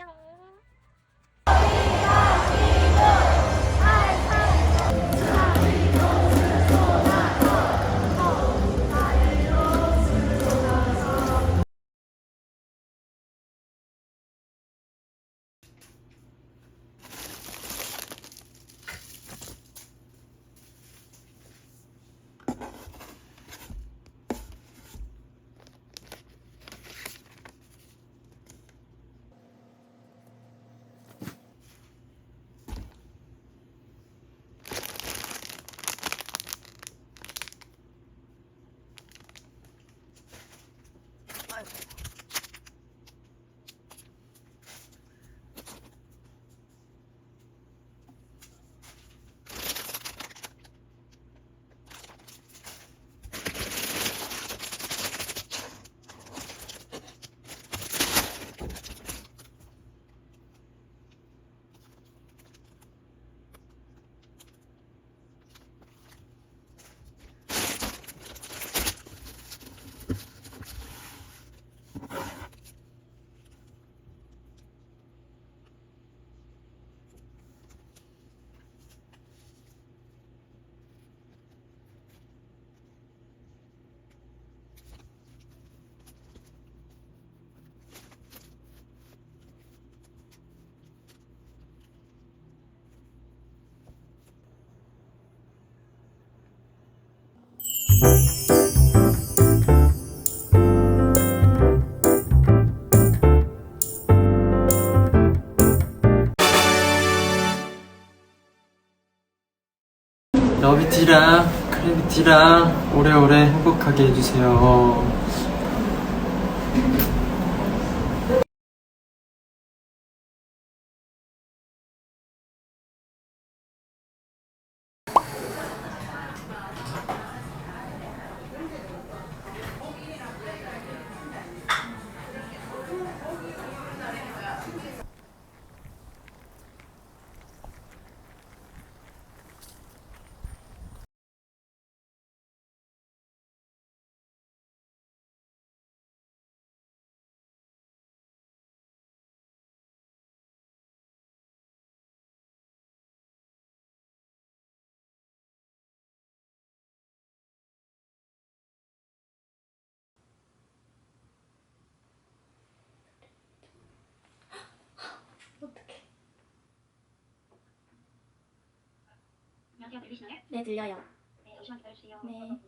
안녕. 러비티랑 크래비티랑 오래오래 행복하게 해주세요. 안녕하세요. 들리시나요? 네, 들려요. 네, 잠시만 기다려주세요. 네.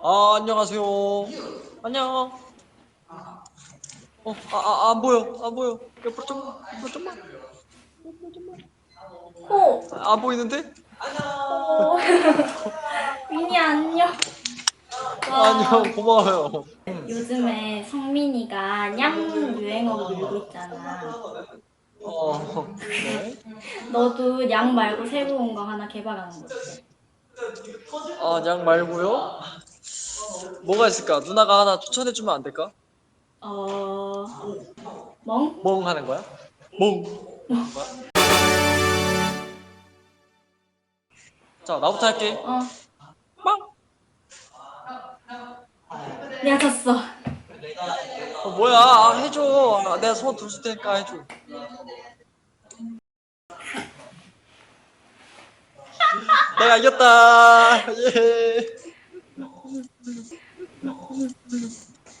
아 안녕하세요. 안녕. 어, 아, 아, 안 보여, 안 보여. 옆으로 좀, 옆으로 좀만. 호! 아, 안 보이는데? 호! 민이 안녕. 와, 안녕, 고마워요. 요즘에 성민이가 냥 유행어로 밀고 있잖아. 어, 네. 너도 양 말고 새로 운 거 하나 개발하는 거 어때? 아, 양 말고요? 뭐가 있을까? 누나가 하나 추천해 주면 안 될까? 어... 멍? 멍 하는 거야? 멍. 자 나부터 할게 어. 내가 졌어. 어, 뭐야? 아, 해줘. 아, 내가 손둘 테니까 해줘. 내가 이겼다. 예.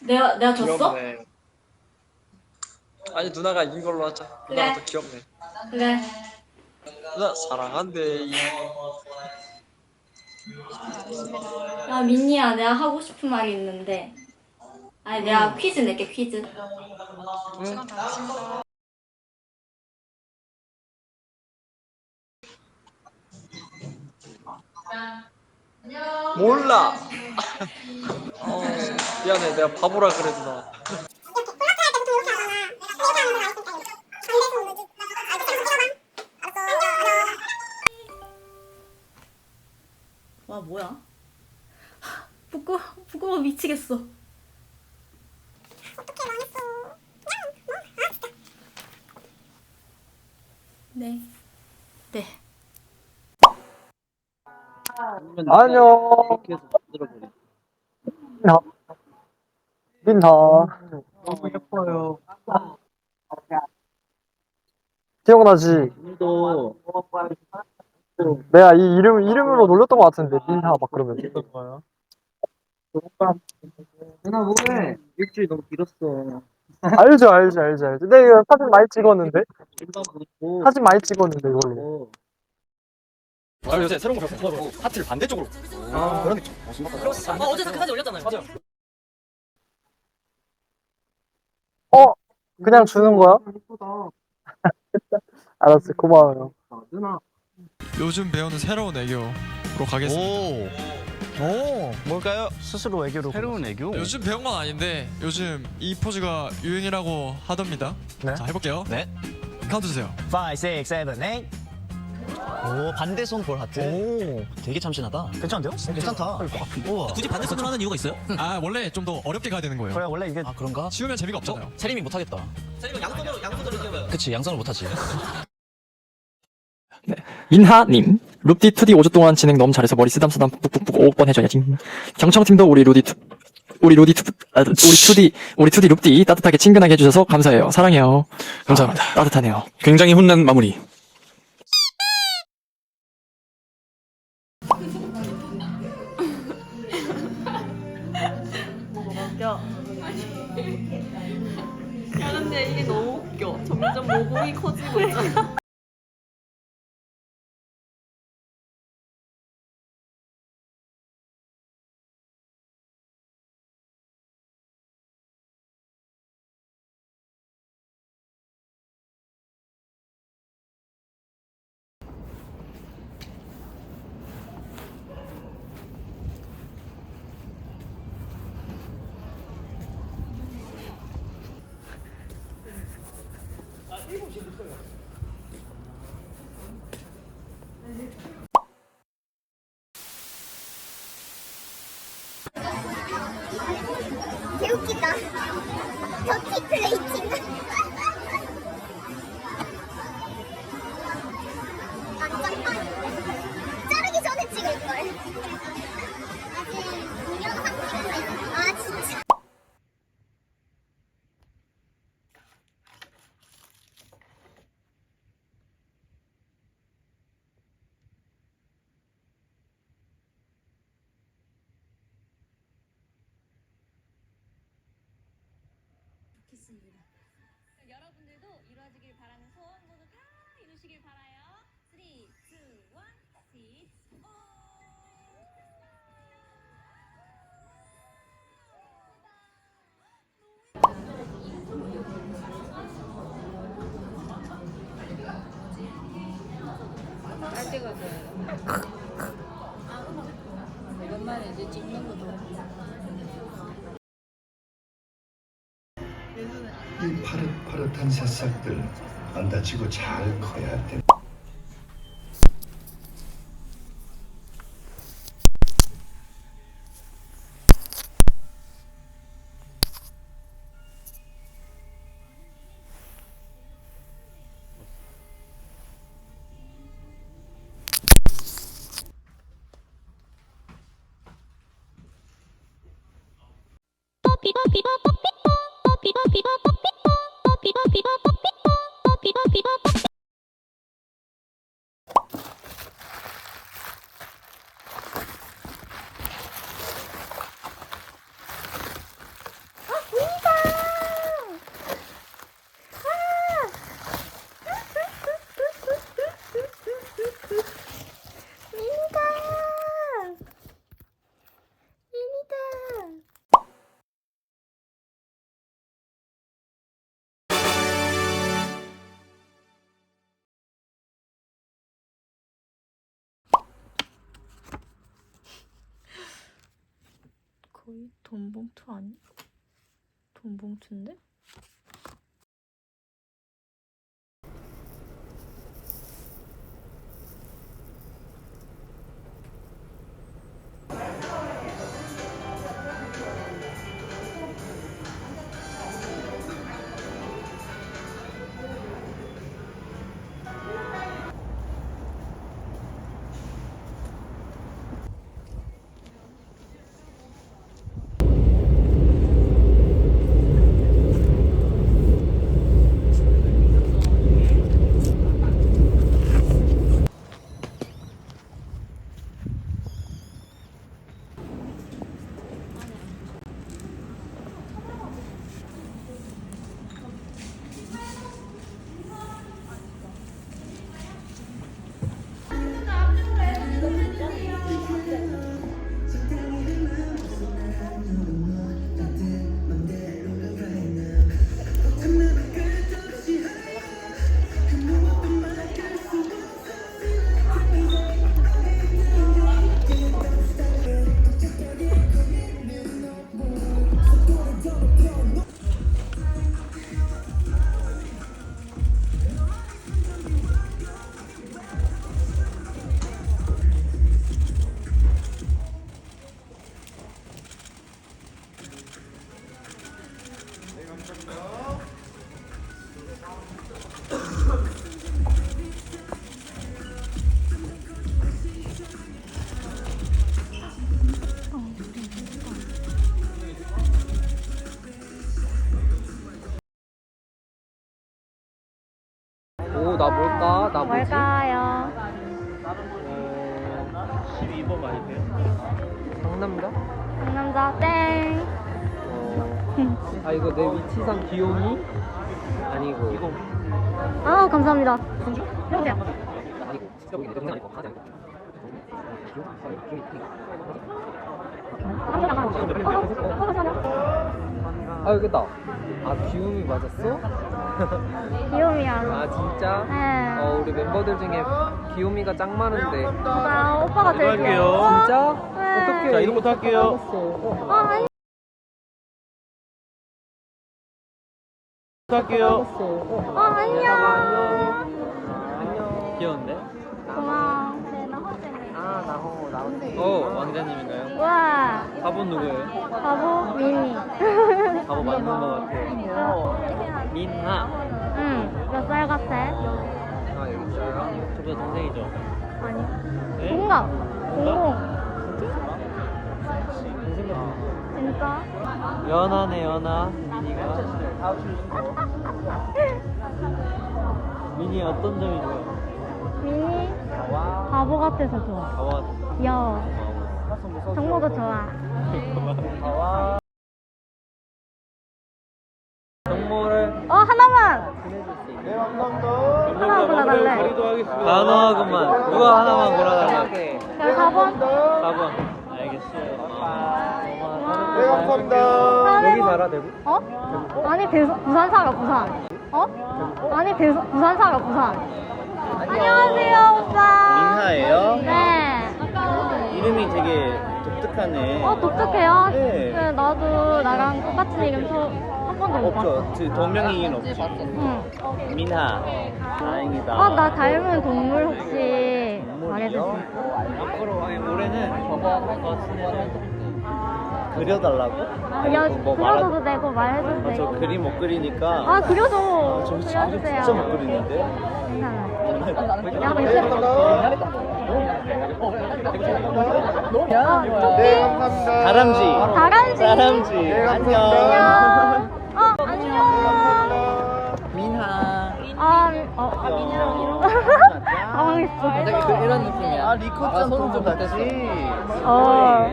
내가 내가 졌어? 귀엽네. 아니 누나가 이긴 걸로 하자. 누나가 그래. 더 귀엽네. 그래. 누나 사랑한대 야 민니야 내가 하고 싶은 말이 있는데. 아니 내가 퀴즈 낼게 퀴즈. 몰라 어, 미안해 내가 바보라 그래 누나 와 뭐야? 부끄 부끄러워 미치겠어. 네. 네. 안녕. 민하. 민하. 너무 예뻐요. 기억나지? 또 내가 이 이름 이름으로 놀렸던 것 같은데 민하 막 그러면. 거야. 누나 뭐해? 일주일 너무 길었어. 알죠 알죠 알죠 알죠. 근데 이거 사진 많이 찍었는데. 사진 많이 찍었는데 이걸로. 아 요새 새로운 거 배웠어. 하트를 반대쪽으로. 아, 그런 느낌. 아 어제도 그 사진 올렸잖아요. 맞아요. 어 그냥 주는 거야? 예쁘다. 알았어 고마워요. 아, 누나. 요즘 배우는 새로운 애교로 가겠습니다. 오, 뭘까요? 스스로 애교로. 새로운 애교. 요즘 배운 건 아닌데 요즘 이 포즈가 유행이라고 하답니다. 네. 자 해볼게요. 네. 카운트 주세요. 5, 6, 7, 8. 오, 반대 손 볼 하트. 오, 되게 참신하다. 괜찮은데요? 괜찮다. 우와. 굳이 반대 손으로 하는 이유가 있어요? 아 원래 좀 더 어렵게 가야 되는 거예요. 그래, 원래 이게. 아, 그런가? 쉬우면 재미가 없잖아요. 세림이 못하겠다. 이거 양손으로 양손으로. 그치, 양손을 못하지. 민하님 룹디 2D 5주 동안 진행 너무 잘해서 머리 쓰담 쓰담 푹푹푹 5번 해줘야지. 경청팀도 우리 루디 투 우리 루디 투 아, 우리 2D 우리 2D 룹디 따뜻하게 친근하게 해주셔서 감사해요. 사랑해요. 감사합니다. 따뜻하네요. 굉장히 훈난 마무리. 이 파릇파릇한 새싹들 안 다치고 잘 커야 돼. 거의 돈 봉투 아니? 돈 봉투인데? 뭘까? 나 뭐지? 뭘까요? 12번 아니세요? 상남자? 상남자 땡. 어... 아 이거 내 위치상 귀요미? 아니고 이거 아 감사합니다. 여보세요. 아니고 진짜 보이네 내 동생 아니고 하지 아니고 아 여기다 아 귀요미 맞았어? 귀요미야. 아 진짜? 네. 어 우리 멤버들 중에 귀요미가 짱 많은데 나 오빠가 제일 할게요. 귀여워. 진짜? 네. 어떡해 자, 이름부터 할게요. 까먹었어. 아 아니. 할게요. 아 안녕. 귀여운데? 고마워. 네, 나 허세네. 아나 홍, 나 홍. 어, 왕자님인가요? 와. 가본 누구예요? 바보 미니. 바보 맞는 것 같아요. 민하. 응. 몇 살 같아? 아 여기 있어요? 저보다 동생이죠? 아니. 네? 동갑. 공공. 동생 같은 진짜? 연하네, 연하. 미니가. 미니 어떤 점이 좋아요? 미니 바보 같아서 좋아. 가와. 귀여워. 정모도 좋아. 정모를 어 하나만. 하나만 골라달래. 단호하구만. 누가 하나만 골라달래. 14번. 4번. 알겠어요. 네, 감사합니다. 여기 살아 대구? 어? 아니 대 부산 살아 부산. 어? 아니 대 부산 살아 부산. 안녕하세요 오빠. 민하예요? 네. 이름이 되게 독특하네. 어 독특해요. 네. 네, 나도 나랑 똑같은 이름 한 봤어. 없죠. 저 동명이인 없지. 응. 민하. 다행이다. 어, 나 닮은 동물 혹시 있어? 앞으로 아니, 올해는 더 친해져. 그려달라고? 그려, 뭐 그려줘도 되고 말해줘도 아, 저 되고. 그림 못 그리니까. 아, 그려줘. 아, 저 진짜 그림. 진짜 못 그리는데. 괜찮아. 야, 너 이제 네, 감사합니다. 다람쥐. 다람쥐. 다람쥐. 안녕. 민하. 아, 어, 아, 민이랑 이런 거. 당황했어. 이런 느낌이야. 아, 리코짱 손좀 같지. 어.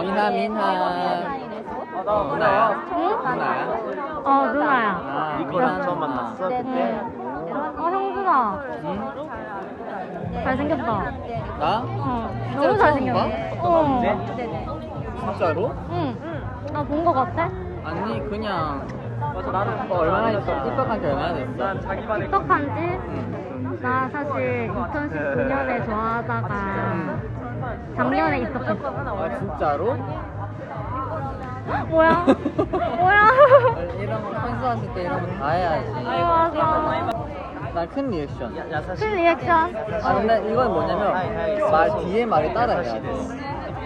민하, 민하. 누나야? 응? 누나야? 어, 누나야. 아, 리코랑 처음 만났어? 그때? 어, 형준아. 잘생겼다. 나? 어, 너무 잘생겼네. 어. 진짜로? 응. 나 본 거 같아? 아니, 그냥. 어, 얼마나 됐어? 틱톡한 지 얼마나 됐어? 틱톡한 지? 나 사실 2019년에 좋아하다가 작년에 입덕했어. 아, 진짜로? 뭐야? 뭐야? 이런 거 왔을 때 이런 거 다 해야지. 맞아. 나큰 리액션. 큰 리액션? 아 근데 이건 뭐냐면 말 뒤에 말을 따라해야 돼.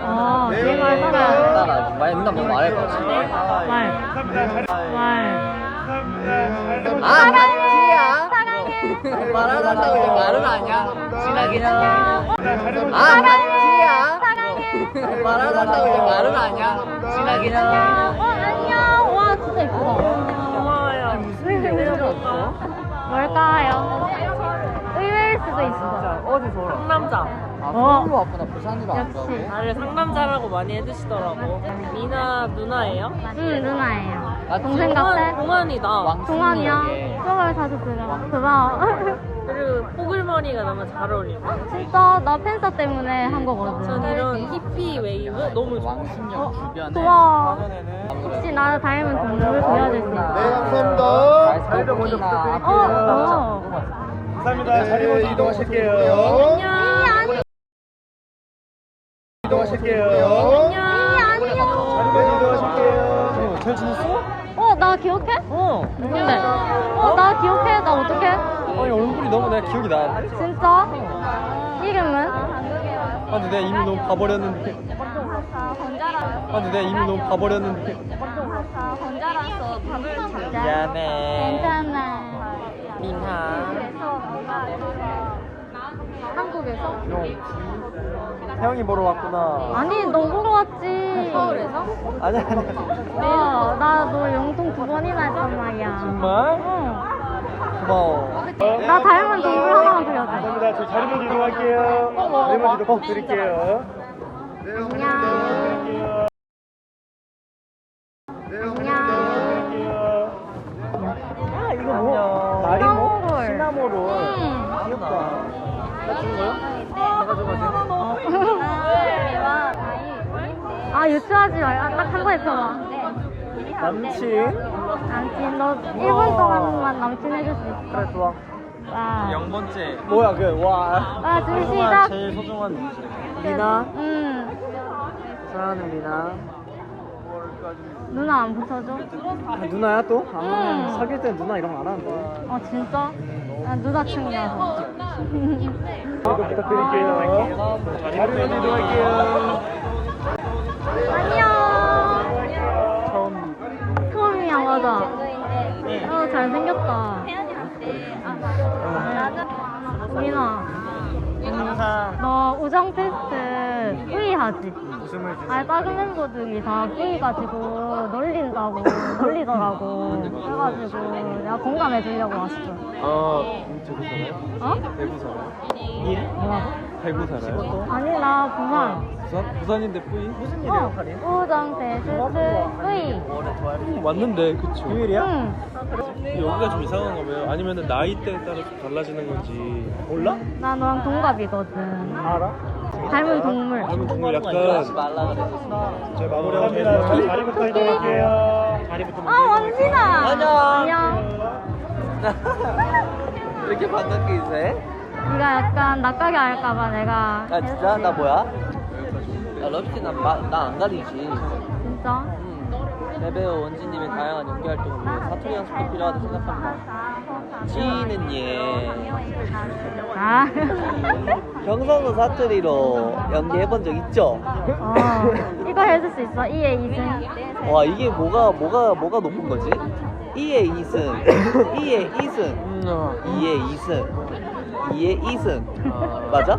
어, 내말 따라. 따라. 만약 누나 뭐 말해봐. 말. 말. 아 마티야. 사랑해. 말하다고 이제 말은 아니야. 지나기는. 아 마티야. 사랑해. 말하다고 이제 말은 아니야. 지나기는. 어, 안녕. 와, 진짜 이쁘다. 고마워요. 무슨 일이 없어? 뭘까요? 의외일 수도 있어. 어디서? 상남자. 아 어. 서울로 왔구나. 부산으로 안 역시. 가고. 나를 상남자라고 많이 해주시더라고. 미나 누나예요? 응, 누나예요. 아, 동생 동안, 같아? 동안이다. 동안이야? 예. 수업을 자주 들어. 고마워. 그리고 포글머리가 너무 잘 어울리고. 진짜 나 팬사 때문에 한 거거든. 전 이런 히피 웨이브 너무 좋아. 왕십역 주변에. 좋아. 혹시 나 닮은 동물 보여줄 수 있어? 감사합니다. 자리도 먼저 부탁드릴게요. 어, 어. 감사합니다. 자리 먼저 이동하실게요. 안녕. 이동하실게요. 안녕. 안녕. 이동하실게요. 잘 지냈어? 어, 나 기억해? 어. 근데. 어, 나 기억해? 나 어떡해? 아니 얼굴이 너무 내가 기억이 나는데. 진짜? 이름은? 아 근데 내가 이미 너무 봐버렸는데. 아 근데 내가 이미 너무 봐버렸는데. 미안해. 괜찮아. 민하. 한국에서? 태영이 보러 왔구나. 아니, 너 보러 왔지. 서울에서? 아니 아니. 어, 나너 영통 두 번이나 했단 말이야. 정말? 응. 고마워. 나 닮은 동물 하나만 그려줘. 감사합니다. 저 자리 먼저 이동할게요. 먼저 이동 드릴게요. 안녕. 안녕. 아, 유추하지 말. 아, 딱한번 해줘봐. 남친. 남친, 너 1분 동안만 남친 해줄 수 있어. 그래 좋아. 와. 0번째. 뭐야 그 와. 아, 줄 시작. 제일 소중한 누구지? 미나. 응. 사랑하는 미나. 누나 안 붙여줘? 아, 누나야 또? 아 응. 사귈 땐 누나 이런 거 안 하는데. 어, 진짜? 아, 누나층이라서. 이거 부탁드릴게요. 자리 먼저 이동할게요. 하지? 아니, 다른 멤버들이 다 뿌이가지고 놀린다고, 놀리더라고. 그래가지고 내가 공감해 주려고 왔어. 아 저기 살아요? 어? 대구 살아요? 예? 뭐라고? 대구 살아요? 아니, 나 부산. 부산? 부산인데 뿌이? 무슨 어, 우정 테스트 뿌이. 왔는데 그쵸? 비밀이야? 응. 여기가 좀 이상한 거면 아니면 나이대에 따라 좀 달라지는 건지 몰라? 나 너랑 동갑이거든. 알아? 닮은 동물. 닮은 동물 약간 말라 그래. 제 마무리하겠습니다 자리부터 이동할게요. 자리부터 아, 원진아. 안녕. 안녕. 이렇게 반갑게 인사해? 네가 약간 낯가게 할까봐 내가. 아 진짜? 나 뭐야? 나 럽스티 나안 가리지. 진짜? 배배우 원진님의 다양한 연기 활동을 위해 사투리 연습도 필요하다 생각합니다. 지는 예. 아. 경상도 사투리로 연기해본 적 있죠? 어. 이거 해줄 수 있어. 이에 이승. 와 이게 뭐가 뭐가 뭐가 높은 거지? 2의 2승, 2의 2승, 2의 2승, 2의 2승 맞아?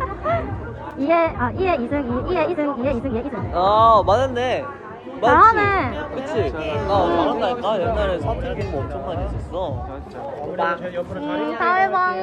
2에 아 2에 2승 2, 에 2승 2에 2승 2에 2승 아 맞았네. 잘하네. 그치? 나 잘한다니까. 옛날에 사투리 공부 엄청 많이 했었어. 음, 다음에 봐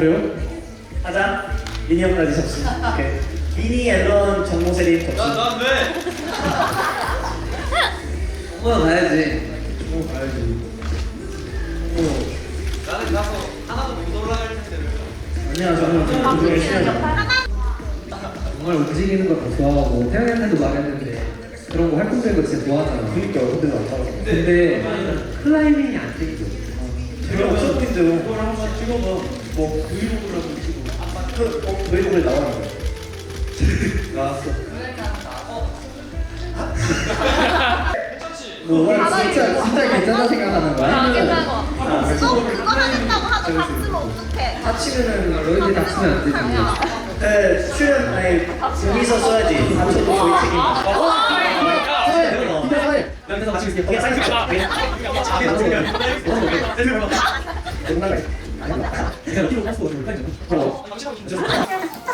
그래요? 하자. 미니 형까지 접수. 오케이. 미니 앨런 정모세림 접수. 난 왜? 정모 가야지. 정모 가야지. 어. 나는 가서 하나도 못 올라갈 텐데 왜? 아니야 저는 좀 열심히 하자. 정말 움직이는 걸 더 좋아하고 태양한테도 말했는데 그런 거 활동되는 거 진짜 좋아하잖아. 그니까 근데 나 근데 클라이밍이 안 땡겨. 제가 쇼핑도 그걸 한번 찍어봐. 뭐 브이로그라도 찍어. 그 어, 브이로그에 나오는 거야. 나왔어. 뭐 진짜 진짜 괜찮다 생각하는 거야? 아 괜찮은 거. 너 그거 하겠다고 하고 다치면 어떡해? 다치면은 너희들 다치면 안 되지. 네, 출연 아니 여기서 써야지. 다쳐도 저희 책임. 어? 사회, 기대 사회. 여기서 같이 있을게. 거기 사진 찍자. 끝나가. 내가 뒤로 갔어. 어. 원